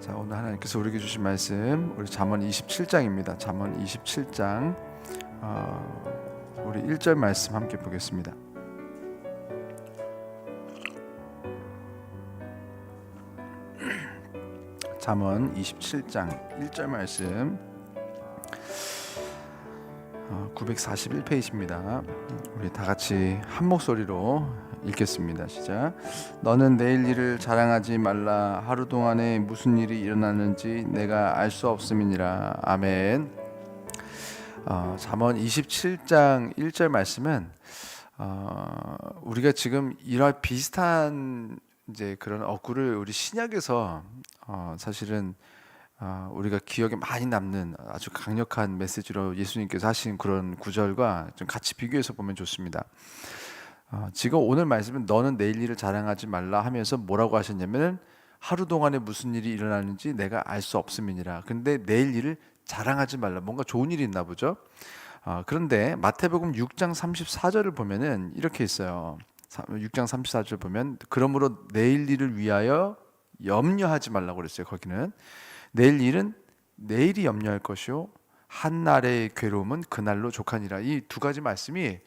자 오늘 하나님께서 우리에게 주신 말씀 우리 잠언 27장입니다. 잠언 27장 어, 우리 1절 말씀 함께 보겠습니다. 잠언 27장 1절 말씀 어, 941페이지입니다. 우리 다 같이 한 목소리로 읽겠습니다. 시작. 너는 내일 일을 자랑하지 말라. 하루 동안에 무슨 일이 일어나는지 내가 알 수 없음이니라. 아멘. 어, 잠언 27장 1절 말씀은 어, 우리가 지금 이런 비슷한 이제 그런 어구를 우리 신약에서 어, 사실은 어, 우리가 기억에 많이 남는 아주 강력한 메시지로 예수님께서 하신 그런 구절과 좀 같이 비교해서 보면 좋습니다. 어, 지금 오늘 말씀은 너는 내일 일을 자랑하지 말라 하면서 뭐라고 하셨냐면은 하루 동안에 무슨 일이 일어나는지 내가 알 수 없음이니라. 근데 내일 일을 자랑하지 말라. 뭔가 좋은 일이 있나 보죠. 어, 그런데 마태복음 6장 34절을 보면은 이렇게 있어요. 6장 34절 보면 그러므로 내일 일을 위하여 염려하지 말라고 그랬어요. 거기는 내일 일은 내일이 염려할 것이요 한 날의 괴로움은 그날로 족하니라. 이 두 가지 말씀이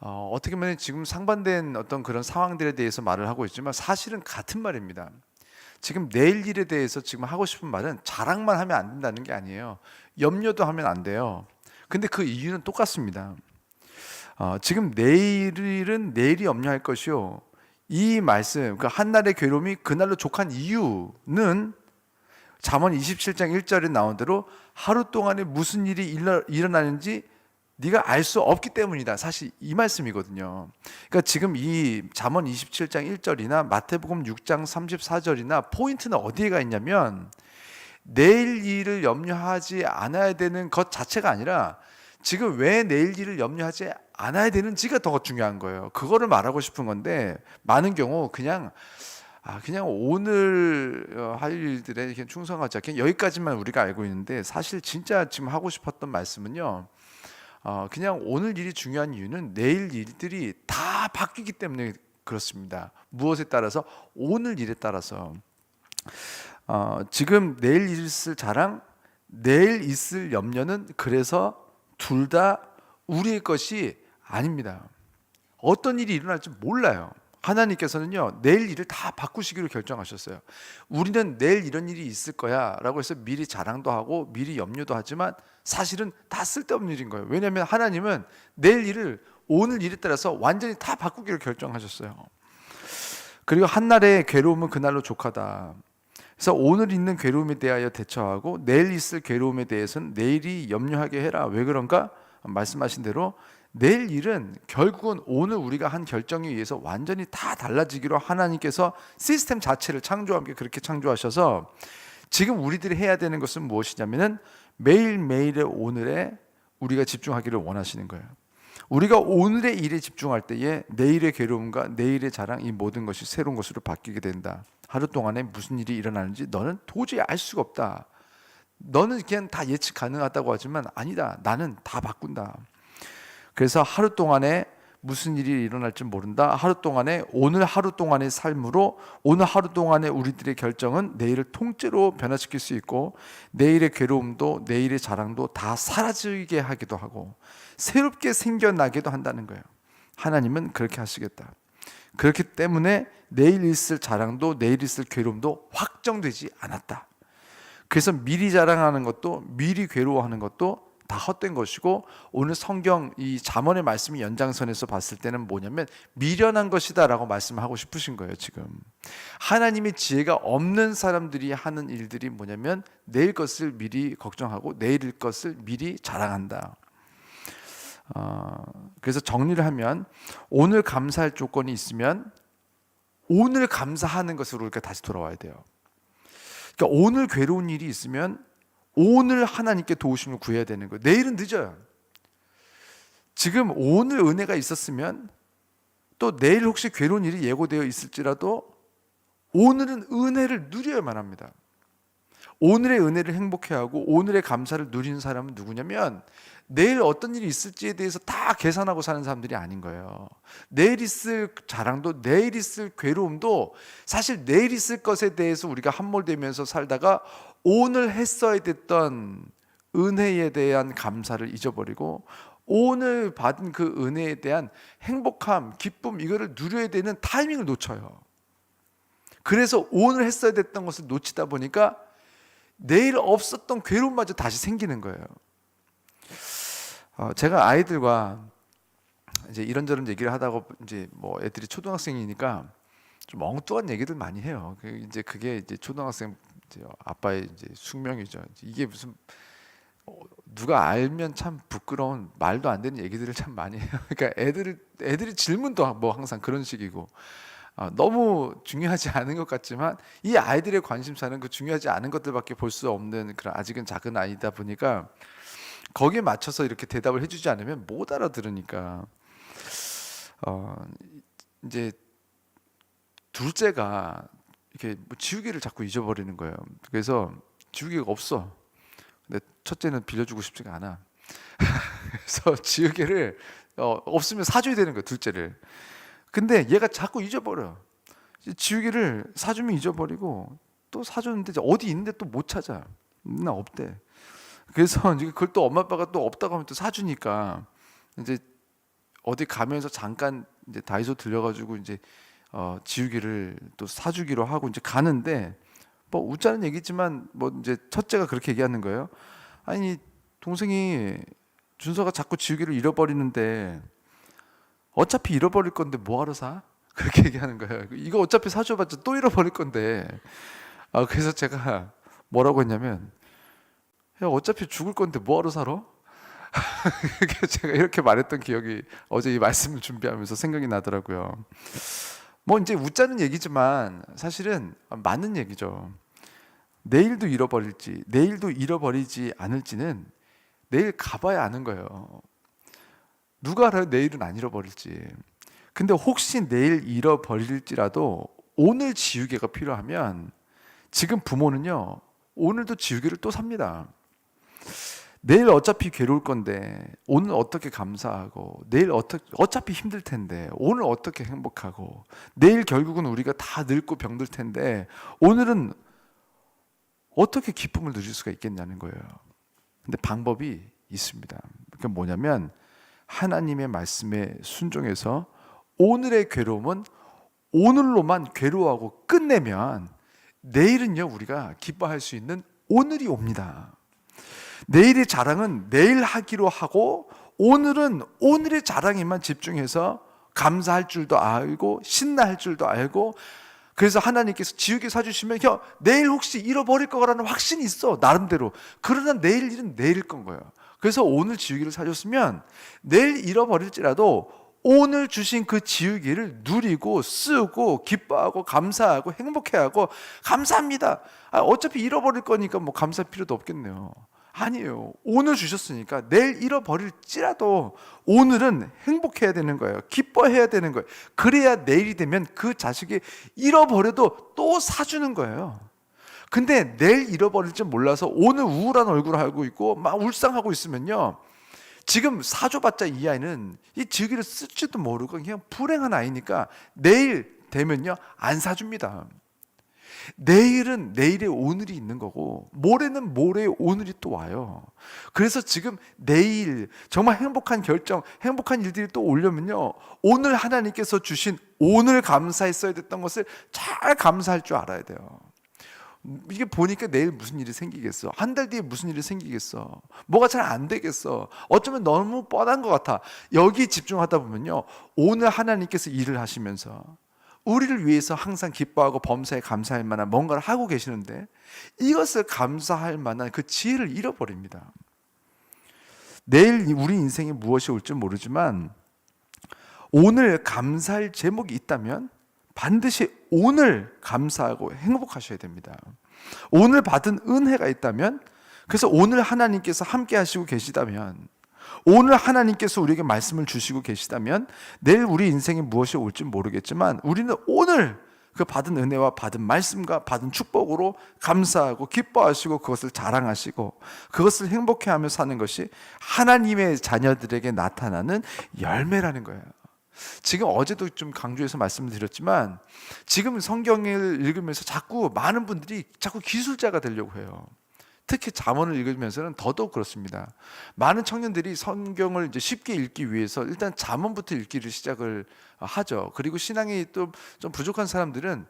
어, 어떻게 보면 지금 상반된 어떤 그런 상황들에 대해서 말을 하고 있지만 사실은 같은 말입니다. 지금 내일 일에 대해서 지금 하고 싶은 말은 자랑만 하면 안 된다는 게 아니에요. 염려도 하면 안 돼요. 근데 그 이유는 똑같습니다. 어, 지금 내일은 내일이 염려할 것이요. 이 말씀, 그 한날의 괴로움이 그날로 족한 이유는 잠언 27장 1절에 나온 대로 하루 동안에 무슨 일이 일어, 일어나는지 네가 알 수 없기 때문이다. 사실 이 말씀이거든요. 그러니까 지금 이 잠언 27장 1절이나 마태복음 6장 34절이나 포인트는 어디에 가 있냐면 내일 일을 염려하지 않아야 되는 것 자체가 아니라 지금 왜 내일 일을 염려하지 않아야 되는지가 더 중요한 거예요. 그거를 말하고 싶은 건데 많은 경우 그냥 아 그냥 오늘 어, 할 일들에 그냥 충성하자. 그냥 여기까지만 우리가 알고 있는데 사실 진짜 지금 하고 싶었던 말씀은요. 어, 그냥 오늘 일이 중요한 이유는 내일 일들이 다 바뀌기 때문에 그렇습니다. 무엇에 따라서 오늘 일에 따라서 어, 지금 내일 있을 자랑, 내일 있을 염려는 그래서 둘 다 우리의 것이 아닙니다. 어떤 일이 일어날지 몰라요. 하나님께서는요 내일 일을 다 바꾸시기로 결정하셨어요. 우리는 내일 이런 일이 있을 거야라고 해서 미리 자랑도 하고 미리 염려도 하지만 사실은 다 쓸데없는 일인 거예요. 왜냐하면 하나님은 내일 일을 오늘 일에 따라서 완전히 다 바꾸기로 결정하셨어요. 그리고 한 날의 괴로움은 그날로 족하다. 그래서 오늘 있는 괴로움에 대하여 대처하고 내일 있을 괴로움에 대해서는 내일이 염려하게 해라. 왜 그런가? 말씀하신 대로 내일 일은 결국은 오늘 우리가 한 결정에 의해서 완전히 다 달라지기로 하나님께서 시스템 자체를 창조함께 그렇게 창조하셔서 지금 우리들이 해야 되는 것은 무엇이냐면은 매일매일의 오늘에 우리가 집중하기를 원하시는 거예요. 우리가 오늘의 일에 집중할 때에 내일의 괴로움과 내일의 자랑 이 모든 것이 새로운 것으로 바뀌게 된다. 하루 동안에 무슨 일이 일어나는지 너는 도저히 알 수가 없다. 너는 그냥 다 예측 가능하다고 하지만 아니다. 나는 다 바꾼다. 그래서 하루 동안에 무슨 일이 일어날지 모른다. 하루 동안에 오늘 하루 동안의 삶으로 오늘 하루 동안의 우리들의 결정은 내일을 통째로 변화시킬 수 있고 내일의 괴로움도 내일의 자랑도 다 사라지게 하기도 하고 새롭게 생겨나기도 한다는 거예요. 하나님은 그렇게 하시겠다. 그렇기 때문에 내일 있을 자랑도 내일 있을 괴로움도 확정되지 않았다. 그래서 미리 자랑하는 것도 미리 괴로워하는 것도 다 헛된 것이고 오늘 성경 이 잠언의 말씀이 연장선에서 봤을 때는 뭐냐면 미련한 것이다라고 말씀하고 싶으신 거예요 지금 하나님의 지혜가 없는 사람들이 하는 일들이 뭐냐면 내일 것을 미리 걱정하고 내일 것을 미리 자랑한다. 어, 그래서 정리를 하면 오늘 감사할 조건이 있으면 오늘 감사하는 것으로 우리가 다시 돌아와야 돼요. 그러니까 오늘 괴로운 일이 있으면 오늘 하나님께 도우심을 구해야 되는 거예요. 내일은 늦어요. 지금 오늘 은혜가 있었으면 또 내일 혹시 괴로운 일이 예고되어 있을지라도 오늘은 은혜를 누려야만 합니다. 오늘의 은혜를 행복해하고 오늘의 감사를 누리는 사람은 누구냐면 내일 어떤 일이 있을지에 대해서 다 계산하고 사는 사람들이 아닌 거예요. 내일 있을 자랑도 내일 있을 괴로움도 사실 내일 있을 것에 대해서 우리가 함몰되면서 살다가 오늘 했어야 됐던 은혜에 대한 감사를 잊어버리고 오늘 받은 그 은혜에 대한 행복함, 기쁨 이거를 누려야 되는 타이밍을 놓쳐요. 그래서 오늘 했어야 됐던 것을 놓치다 보니까 내일 없었던 괴로움마저 다시 생기는 거예요. 어, 제가 아이들과 이제 이런저런 얘기를 하다가 이제 뭐 애들이 초등학생이니까 좀 엉뚱한 얘기들 많이 해요. 그 이제 그게 이제 초등학생 이제 아빠의 이제 숙명이죠. 이게 무슨 어, 누가 알면 참 부끄러운 말도 안 되는 얘기들을 참 많이 해요. 그러니까 애들 애들이 질문도 뭐 항상 그런 식이고 어, 너무 중요하지 않은 것 같지만 이 아이들의 관심사는 그 중요하지 않은 것들밖에 볼 수 없는 그런 아직은 작은 아이다 보니까 거기에 맞춰서 이렇게 대답을 해주지 않으면 못 알아들으니까 어, 이제 둘째가 이렇게 뭐 지우개를 자꾸 잊어버리는 거예요. 그래서 지우개가 없어. 근데 첫째는 빌려주고 싶지가 않아. 그래서 지우개를 어, 없으면 사줘야 되는 거야 둘째를. 근데 얘가 자꾸 잊어버려. 지우개를 사주면 잊어버리고 또 사줬는데 어디 있는데 또 못 찾아. 나 없대. 그래서 이제 그걸 또 엄마 아빠가 또 없다고 하면 또 사주니까 이제 어디 가면서 잠깐 이제 다이소 들려가지고 이제 어, 지우개를 또 사주기로 하고 이제 가는데 뭐 웃자는 얘기지만 뭐 이제 첫째가 그렇게 얘기하는 거예요. 아니 동생이 준서가 자꾸 지우개를 잃어버리는데 어차피 잃어버릴 건데 뭐하러 사? 그렇게 얘기하는 거예요. 이거 어차피 사줘봤자 또 잃어버릴 건데. 아 그래서 제가 뭐라고 했냐면 야 어차피 죽을 건데 뭐하러 살아? 제가 이렇게 말했던 기억이 어제 이 말씀을 준비하면서 생각이 나더라고요. 뭐 이제 웃자는 얘기지만 사실은 맞는 얘기죠. 내일도 잃어버릴지, 내일도 잃어버리지 않을지는 내일 가봐야 아는 거예요. 누가 알아요? 내일은 안 잃어버릴지. 근데 혹시 내일 잃어버릴지라도 오늘 지우개가 필요하면 지금 부모는요, 오늘도 지우개를 또 삽니다. 내일 어차피 괴로울 건데 오늘 어떻게 감사하고 내일 어떻게 어차피 힘들 텐데 오늘 어떻게 행복하고 내일 결국은 우리가 다 늙고 병들 텐데 오늘은 어떻게 기쁨을 누릴 수가 있겠냐는 거예요. 근데 방법이 있습니다. 그게 뭐냐면 하나님의 말씀에 순종해서 오늘의 괴로움은 오늘로만 괴로워하고 끝내면 내일은요 우리가 기뻐할 수 있는 오늘이 옵니다. 내일의 자랑은 내일 하기로 하고 오늘은 오늘의 자랑에만 집중해서 감사할 줄도 알고 신나할 줄도 알고 그래서 하나님께서 지우개 사주시면 형 내일 혹시 잃어버릴 거라는 확신이 있어 나름대로. 그러나 내일 일은 내일 건 거예요. 그래서 오늘 지우개를 사줬으면 내일 잃어버릴지라도 오늘 주신 그 지우개를 누리고 쓰고 기뻐하고 감사하고 행복해하고 감사합니다. 아, 어차피 잃어버릴 거니까 뭐 감사할 필요도 없겠네요 아니에요. 오늘 주셨으니까 내일 잃어버릴지라도 오늘은 행복해야 되는 거예요. 기뻐해야 되는 거예요. 그래야 내일이 되면 그 자식이 잃어버려도 또 사주는 거예요. 근데 내일 잃어버릴 줄 몰라서 오늘 우울한 얼굴을 하고 있고 막 울상하고 있으면요. 지금 사줘봤자 이 아이는 이 지우개를 쓸지도 모르고 그냥 불행한 아이니까 내일 되면요 안 사줍니다. 내일은 내일의 오늘이 있는 거고 모레는 모레의 오늘이 또 와요. 그래서 지금 내일 정말 행복한 결정, 행복한 일들이 또 오려면요. 오늘 하나님께서 주신 오늘 감사했어야 됐던 것을 잘 감사할 줄 알아야 돼요. 이게 보니까 내일 무슨 일이 생기겠어? 한 달 뒤에 무슨 일이 생기겠어? 뭐가 잘 안 되겠어? 어쩌면 너무 뻔한 것 같아. 여기 집중하다 보면요. 오늘 하나님께서 일을 하시면서 우리를 위해서 항상 기뻐하고 범사에 감사할 만한 뭔가를 하고 계시는데 이것을 감사할 만한 그 지혜를 잃어버립니다. 내일 우리 인생에 무엇이 올지 모르지만 오늘 감사할 제목이 있다면 반드시 오늘 감사하고 행복하셔야 됩니다. 오늘 받은 은혜가 있다면 그래서 오늘 하나님께서 함께 하시고 계시다면 오늘 하나님께서 우리에게 말씀을 주시고 계시다면 내일 우리 인생에 무엇이 올지 모르겠지만 우리는 오늘 그 받은 은혜와 받은 말씀과 받은 축복으로 감사하고 기뻐하시고 그것을 자랑하시고 그것을 행복해 하며 사는 것이 하나님의 자녀들에게 나타나는 열매라는 거예요. 지금 어제도 좀 강조해서 말씀드렸지만 지금 성경을 읽으면서 자꾸 많은 분들이 자꾸 기술자가 되려고 해요. 특히 잠언을 읽으면서는 더더욱 그렇습니다. 많은 청년들이 성경을 이제 쉽게 읽기 위해서 일단 잠언부터 읽기를 시작을 하죠. 그리고 신앙이 또 좀 부족한 사람들은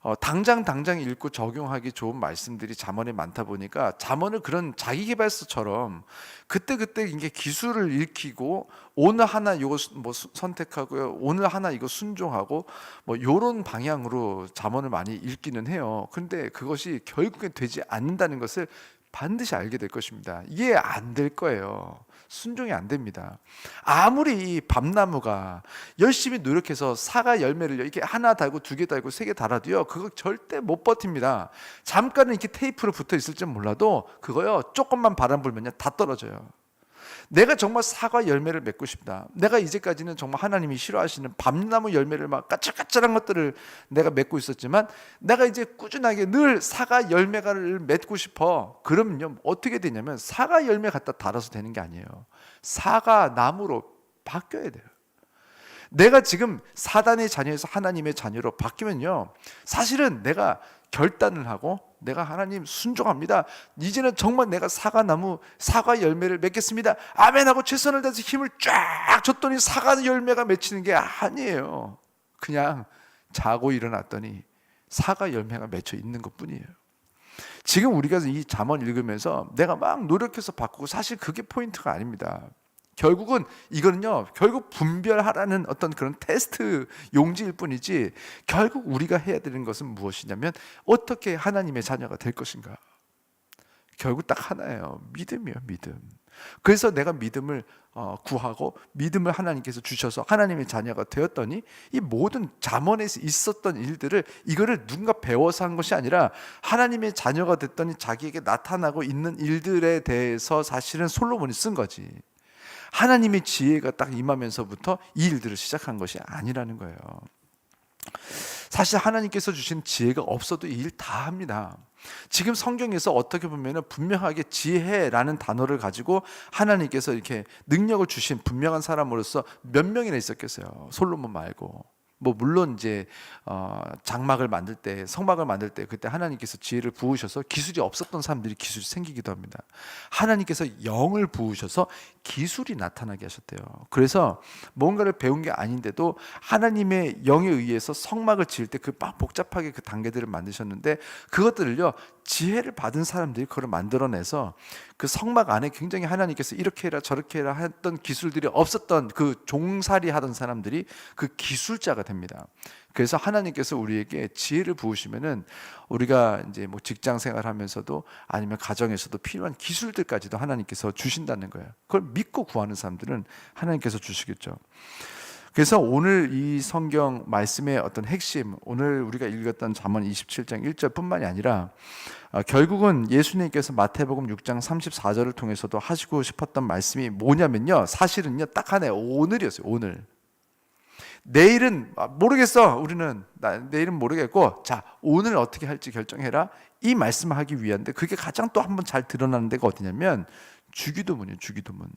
어, 당장 당장 읽고 적용하기 좋은 말씀들이 잠언에 많다 보니까 잠언을 그런 자기 개발서처럼 그때 그때 이게 기술을 읽히고 오늘 하나 이거 수- 뭐 수- 선택하고요 오늘 하나 이거 순종하고 뭐 요런 방향으로 잠언을 많이 읽기는 해요. 근데 그것이 결국엔 되지 않는다는 것을 반드시 알게 될 것입니다. 이해 안 될 거예요. 순종이 안 됩니다. 아무리 이 밤나무가 열심히 노력해서 사과 열매를 이렇게 하나 달고 두 개 달고 세 개 달아도요, 그거 절대 못 버팁니다. 잠깐은 이렇게 테이프로 붙어 있을지 몰라도 그거요, 조금만 바람 불면요, 다 떨어져요. 내가 정말 사과 열매를 맺고 싶다. 내가 이제까지는 정말 하나님이 싫어하시는 밤나무 열매를 막 까칠까칠한 것들을 내가 맺고 있었지만 내가 이제 꾸준하게 늘 사과 열매를 맺고 싶어. 그러면요 어떻게 되냐면 사과 열매 갖다 달아서 되는 게 아니에요. 사과 나무로 바뀌어야 돼요. 내가 지금 사단의 자녀에서 하나님의 자녀로 바뀌면요. 사실은 내가 결단을 하고 내가 하나님 순종합니다. 이제는 정말 내가 사과나무 사과 열매를 맺겠습니다. 아멘 하고 최선을 다해서 힘을 쫙 줬더니 사과 열매가 맺히는 게 아니에요. 그냥 자고 일어났더니 사과 열매가 맺혀 있는 것 뿐이에요. 지금 우리가 이 잠언 읽으면서 내가 막 노력해서 바꾸고 사실 그게 포인트가 아닙니다. 결국은 이거는요, 결국 분별하라는 어떤 그런 테스트 용지일 뿐이지, 결국 우리가 해야 되는 것은 무엇이냐면, 어떻게 하나님의 자녀가 될 것인가. 결국 딱 하나예요. 믿음이에요, 믿음. 그래서 내가 믿음을 어, 구하고 믿음을 하나님께서 주셔서 하나님의 자녀가 되었더니 이 모든 잠언에서 있었던 일들을 이거를 누군가 배워서 한 것이 아니라 하나님의 자녀가 됐더니 자기에게 나타나고 있는 일들에 대해서 사실은 솔로몬이 쓴 거지. 하나님의 지혜가 딱 임하면서부터 이 일들을 시작한 것이 아니라는 거예요. 사실 하나님께서 주신 지혜가 없어도 이 일 다 합니다. 지금 성경에서 어떻게 보면 분명하게 지혜라는 단어를 가지고 하나님께서 이렇게 능력을 주신 분명한 사람으로서 몇 명이나 있었겠어요. 솔로몬 말고. 뭐 물론 이제 어 장막을 만들 때 성막을 만들 때 그때 하나님께서 지혜를 부으셔서 기술이 없었던 사람들이 기술이 생기기도 합니다. 하나님께서 영을 부으셔서 기술이 나타나게 하셨대요. 그래서 뭔가를 배운 게 아닌데도 하나님의 영에 의해서 성막을 지을 때 그 막 복잡하게 그 단계들을 만드셨는데 그것들을요 지혜를 받은 사람들이 그걸 만들어내서 그 성막 안에 굉장히 하나님께서 이렇게 해라 저렇게 해라 했던 기술들이 없었던 그 종살이 하던 사람들이 그 기술자가 됩니다. 그래서 하나님께서 우리에게 지혜를 부으시면은 우리가 이제 뭐 직장 생활하면서도 아니면 가정에서도 필요한 기술들까지도 하나님께서 주신다는 거예요. 그걸 믿고 구하는 사람들은 하나님께서 주시겠죠. 그래서 오늘 이 성경 말씀의 어떤 핵심, 오늘 우리가 읽었던 잠언 27장 1절뿐만이 아니라 어, 결국은 예수님께서 마태복음 6장 34절을 통해서도 하시고 싶었던 말씀이 뭐냐면요. 사실은요. 딱 하나예요. 오늘이었어요. 오늘. 내일은 아, 모르겠어. 우리는 나, 내일은 모르겠고 자 오늘 어떻게 할지 결정해라. 이 말씀을 하기 위한데 그게 가장 또 한번 잘 드러나는 데가 어디냐면 주기도문이에요. 주기도문.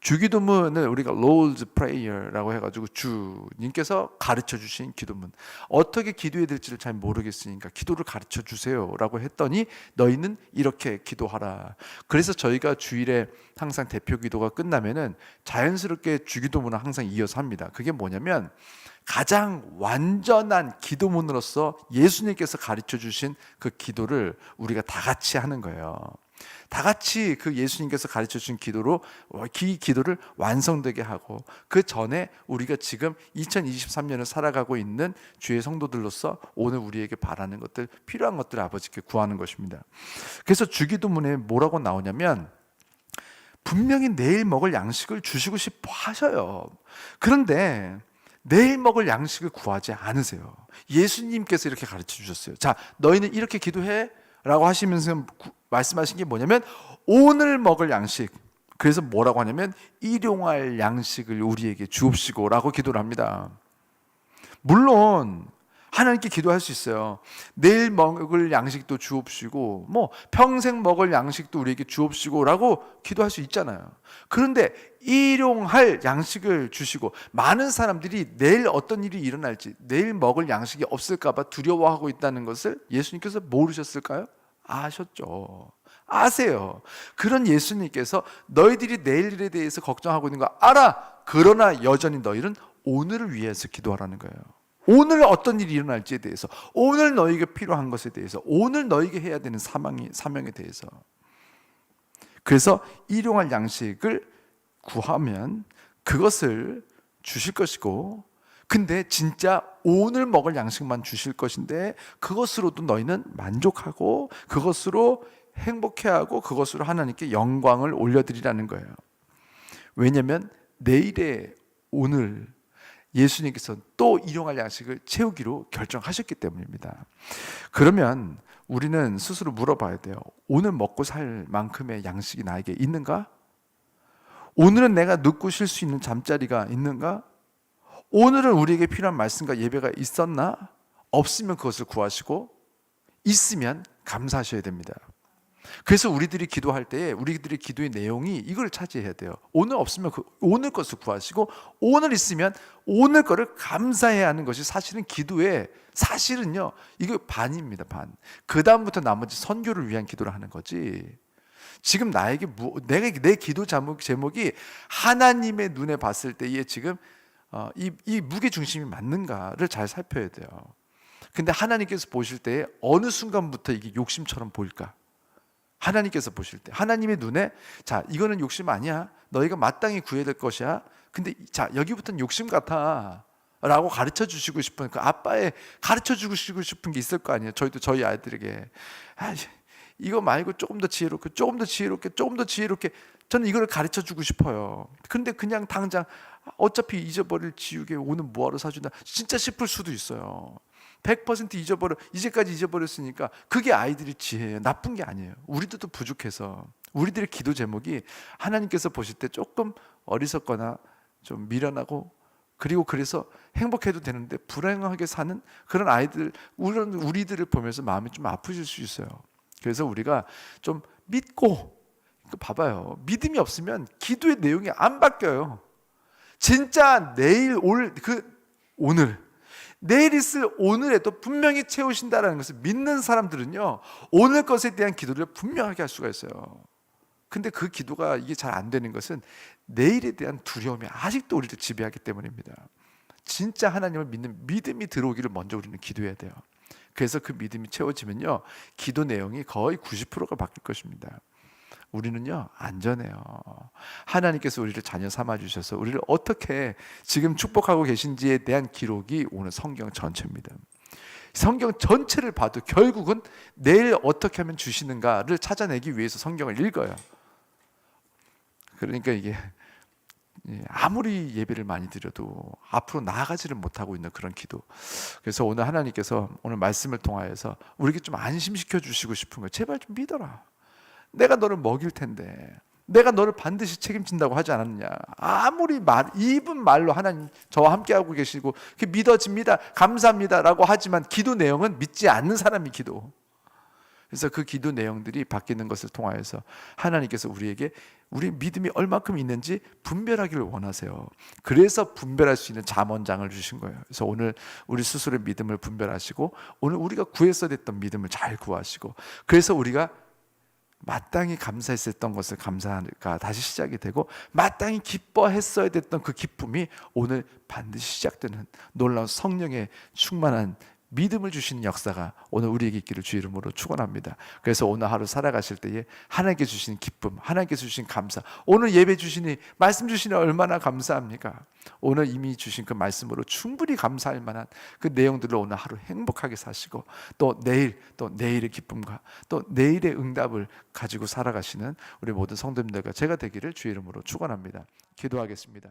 주기도문을 우리가 Lord's Prayer라고 해가지고 주님께서 가르쳐 주신 기도문. 어떻게 기도해야 될지를 잘 모르겠으니까 기도를 가르쳐 주세요라고 했더니 너희는 이렇게 기도하라. 그래서 저희가 주일에 항상 대표 기도가 끝나면은 자연스럽게 주기도문을 항상 이어서 합니다. 그게 뭐냐면 가장 완전한 기도문으로서 예수님께서 가르쳐 주신 그 기도를 우리가 다 같이 하는 거예요. 다 같이 그 예수님께서 가르쳐 주신 기도로 기 기도를 완성되게 하고 그 전에 우리가 지금 2023년을 살아가고 있는 주의 성도들로서 오늘 우리에게 바라는 것들 필요한 것들을 아버지께 구하는 것입니다. 그래서 주기도문에 뭐라고 나오냐면 분명히 내일 먹을 양식을 주시고 싶어 하셔요. 그런데 내일 먹을 양식을 구하지 않으세요. 예수님께서 이렇게 가르쳐 주셨어요. 자, 너희는 이렇게 기도해. 라고 하시면서 구- 말씀하신 게 뭐냐면 오늘 먹을 양식. 그래서 뭐라고 하냐면 일용할 양식을 우리에게 주옵시고라고 기도를 합니다. 물론 하나님께 기도할 수 있어요. 내일 먹을 양식도 주옵시고, 뭐 평생 먹을 양식도 우리에게 주옵시고라고 기도할 수 있잖아요. 그런데 일용할 양식을 주시고 많은 사람들이 내일 어떤 일이 일어날지, 내일 먹을 양식이 없을까봐 두려워하고 있다는 것을 예수님께서 모르셨을까요? 아셨죠. 아세요. 그런 예수님께서 너희들이 내일 일에 대해서 걱정하고 있는 거 알아. 그러나 여전히 너희는 오늘을 위해서 기도하라는 거예요. 오늘 어떤 일이 일어날지에 대해서, 오늘 너에게 필요한 것에 대해서, 오늘 너에게 해야 되는 사명이, 사명에 대해서. 그래서 일용할 양식을 구하면 그것을 주실 것이고, 근데 진짜 오늘 먹을 양식만 주실 것인데 그것으로도 너희는 만족하고 그것으로 행복해하고 그것으로 하나님께 영광을 올려드리라는 거예요. 왜냐하면 내일의 오늘 예수님께서 또 일용할 양식을 채우기로 결정하셨기 때문입니다. 그러면 우리는 스스로 물어봐야 돼요. 오늘 먹고 살 만큼의 양식이 나에게 있는가? 오늘은 내가 눕고 쉴 수 있는 잠자리가 있는가? 오늘은 우리에게 필요한 말씀과 예배가 있었나? 없으면 그것을 구하시고 있으면 감사하셔야 됩니다. 그래서 우리들이 기도할 때에 우리들의 기도의 내용이 이걸 차지해야 돼요. 오늘 없으면 그 오늘 것을 구하시고 오늘 있으면 오늘 거를 감사해야 하는 것이 사실은 기도의 사실은요. 이거 반입니다. 반. 그 다음부터 나머지 선교를 위한 기도를 하는 거지. 지금 나에게 무, 내가 내 기도 제목, 제목이 하나님의 눈에 봤을 때에 지금 어, 이, 이 무게 중심이 맞는가를 잘 살펴야 돼요. 근데 하나님께서 보실 때 어느 순간부터 이게 욕심처럼 보일까? 하나님께서 보실 때. 하나님의 눈에 자 이거는 욕심 아니야. 너희가 마땅히 구해야 될 것이야. 근데 자 여기부터는 욕심 같아 라고 가르쳐 주시고 싶은 그 아빠의 가르쳐 주시고 싶은 게 있을 거 아니에요. 저희도 저희 아이들에게. 아, 이거 말고 조금 더 지혜롭게 조금 더 지혜롭게 조금 더 지혜롭게 저는 이걸 가르쳐 주고 싶어요. 근데 그냥 당장 어차피 잊어버릴 지우개 오늘 뭐하러 사준다 진짜 싶을 수도 있어요 100% 잊어버려 이제까지 잊어버렸으니까 그게 아이들의 지혜예요. 나쁜 게 아니에요. 우리들도 부족해서 우리들의 기도 제목이 하나님께서 보실 때 조금 어리석거나 좀 미련하고 그리고 그래서 행복해도 되는데 불행하게 사는 그런 아이들 우리는 우리들을 보면서 마음이 좀 아프실 수 있어요. 그래서 우리가 좀 믿고 봐봐요. 믿음이 없으면 기도의 내용이 안 바뀌어요. 진짜 내일 올 그 오늘 내일 있을 오늘에도 분명히 채우신다라는 것을 믿는 사람들은요 오늘 것에 대한 기도를 분명하게 할 수가 있어요. 근데 그 기도가 이게 잘 안 되는 것은 내일에 대한 두려움이 아직도 우리를 지배하기 때문입니다. 진짜 하나님을 믿는 믿음이 들어오기를 먼저 우리는 기도해야 돼요. 그래서 그 믿음이 채워지면요 기도 내용이 거의 90%가 바뀔 것입니다. 우리는요 안전해요. 하나님께서 우리를 자녀 삼아 주셔서 우리를 어떻게 지금 축복하고 계신지에 대한 기록이 오늘 성경 전체입니다. 성경 전체를 봐도 결국은 내일 어떻게 하면 주시는가를 찾아내기 위해서 성경을 읽어요. 그러니까 이게 아무리 예배를 많이 드려도 앞으로 나아가지를 못하고 있는 그런 기도. 그래서 오늘 하나님께서 오늘 말씀을 통하여서 우리에게 좀 안심시켜 주시고 싶은 거예요. 제발 좀 믿어라. 내가 너를 먹일 텐데 내가 너를 반드시 책임진다고 하지 않았느냐 아무리 말 입은 말로 하나님 저와 함께하고 계시고 믿어집니다 감사합니다라고 하지만 기도 내용은 믿지 않는 사람이 기도 그래서 그 기도 내용들이 바뀌는 것을 통하여서 하나님께서 우리에게 우리 믿음이 얼마큼 있는지 분별하기를 원하세요. 그래서 분별할 수 있는 잠언장을 주신 거예요. 그래서 오늘 우리 스스로의 믿음을 분별하시고 오늘 우리가 구했어야 됐던 믿음을 잘 구하시고 그래서 우리가 마땅히 감사했었던 것을 감사가 다시 시작이 되고 마땅히 기뻐했어야 됐던 그 기쁨이 오늘 반드시 시작되는 놀라운 성령의 충만한 믿음을 주시는 역사가 오늘 우리에게 있기를 주 이름으로 축원합니다. 그래서 오늘 하루 살아가실 때에 하나님께 주신 기쁨, 하나님께 주신 감사. 오늘 예배 주시니 말씀 주시니 얼마나 감사합니까? 오늘 이미 주신 그 말씀으로 충분히 감사할 만한 그 내용들을 오늘 하루 행복하게 사시고 또 내일 또 내일의 기쁨과 또 내일의 응답을 가지고 살아가시는 우리 모든 성도님들과 제가 되기를 주 이름으로 축원합니다. 기도하겠습니다.